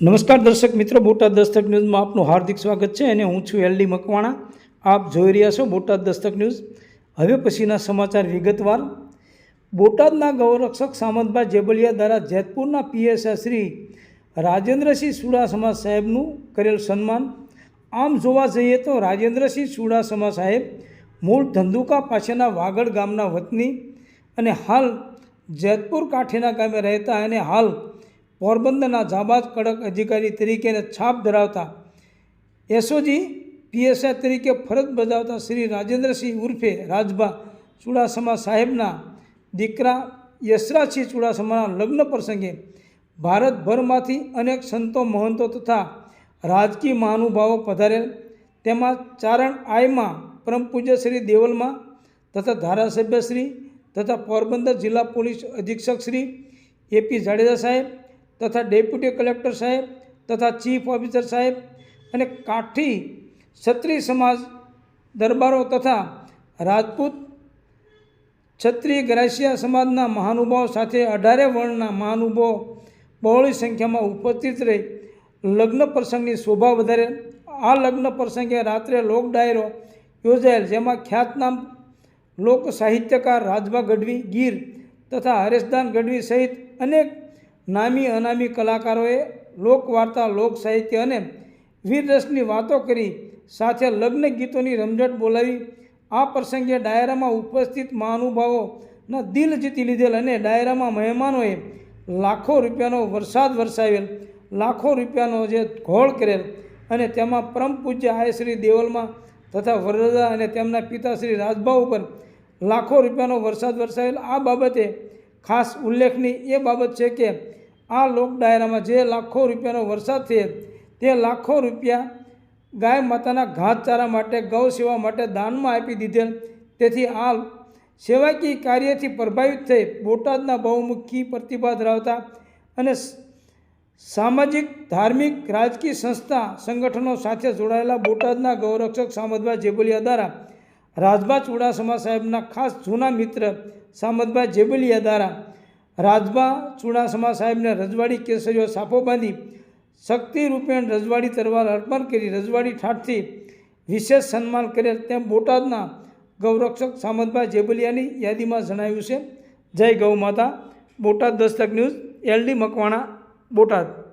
નમસ્કાર દર્શક મિત્રો, બોટાદ દસ્તક ન્યૂઝમાં આપનું હાર્દિક સ્વાગત છે અને હું છું એલડી મકવાણા. આપ જોઈ રહ્યા છો બોટાદ દસ્તક ન્યૂઝ. હવે પછીના સમાચાર વિગતવાર. બોટાદના ગૌરક્ષક સામંતભાઈ જેબલિયા દ્વારા જેતપુરના પીએસઆ શ્રી રાજેન્દ્રસિંહ ચુડાસમા સાહેબનું કરેલ સન્માન. આમ જોવા જઈએ તો રાજેન્દ્રસિંહ ચુડાસમા સાહેબ મૂળ ધંધુકા પાસેના વાગડ ગામના વતની અને હાલ જેતપુર કાંઠેના ગામે રહેતા અને હાલ પોરબંદરના જાબાજ કડક અધિકારી તરીકેને છાપ ધરાવતા એસઓજી પીએસઆઈ તરીકે ફરજ બજાવતા શ્રી રાજેન્દ્રસિંહ ઉર્ફે રાજભા ચુડાસમા સાહેબના દીકરા યશરાજસિંહ ચુડાસમાના લગ્ન પ્રસંગે ભારતભરમાંથી અનેક સંતો, મહંતો તથા રાજકીય મહાનુભાવો પધારેલ. તેમાં ચારણ આયમાં પરમ પૂજ્ય શ્રી દેવલમાં તથા ધારાસભ્ય શ્રી તથા પોરબંદર જિલ્લા પોલીસ અધિક્ષક શ્રી એપી જાડેજા સાહેબ તથા ડેપ્યુટી કલેક્ટર સાહેબ તથા ચીફ ઓફિસર સાહેબ અને કાઠી ક્ષત્રિય સમાજ દરબારો તથા રાજપૂત ક્ષત્રિય ગ્રાસિયા સમાજના મહાનુભાવો સાથે અઢારે વર્ણના મહાનુભાવો બહોળી સંખ્યામાં ઉપસ્થિત રહી. લગ્ન પ્રસંગની શોભા વધારે. આ લગ્ન પ્રસંગે રાત્રે લોક ડાયરો યોજાયેલ, જેમાં ખ્યાતનામ લોક સાહિત્યકાર રાજભા ગઢવી ગીર તથા હરેશદાન ગઢવી સહિત અનેક નામી અનામી કલાકારોએ લોકવાર્તા, લોક સાહિત્ય અને વીરરસની વાતો કરી, સાથે લગ્ન ગીતોની રમઝટ બોલાવી, આ પ્રસંગે ડાયરામાં ઉપસ્થિત મહાનુભાવોના દિલ જીતી લીધેલ અને ડાયરામાં મહેમાનોએ લાખો રૂપિયાનો વરસાદ વરસાવેલ, લાખો રૂપિયાનો જે ઘોળ કરેલ અને તેમાં પરમ પૂજ્ય આયશ્રી દેવલમાં તથા વરદા અને તેમના પિતા શ્રી રાજભા ઉપર લાખો રૂપિયાનો વરસાદ વરસાવેલ, આ બાબતે ખાસ ઉલ્લેખની એ બાબત છે કે આ લોક ડાયરામાં જે લાખો રૂપિયાનો વરસાદ થયો તે લાખો રૂપિયા ગાય માતાના ઘાસચારા માટે, ગૌ સેવા માટે દાનમાં આપી દીધેલ. તેથી આ સેવાકીય કાર્યથી પ્રભાવિત થઈ બોટાદના બહુમુખી પ્રતિભા ધરાવતા અને સામાજિક, ધાર્મિક, રાજકીય સંસ્થા સંગઠનો સાથે જોડાયેલા બોટાદના ગૌરક્ષક સામતભાઈ જેબલિયા દ્વારા રાજભા ચુડાસમા સાહેબના ખાસ જૂના મિત્ર સામદભાઈ જેબલિયા દ્વારા રાજભા ચુડાસમા સાહેબને રજવાડી કેસરીઓ સાફો બાંધી શક્તિરૂપેણ રજવાડી તરવાર અર્પણ કરી રજવાડી ઠાઠથી વિશેષ સન્માન કરેલ તેમ બોટાદના ગૌરક્ષક સામદભાઈ જેબલિયાની યાદીમાં જણાવ્યું છે. જય ગૌ માતા. Botad Dastak news, L D Makwana, Botad.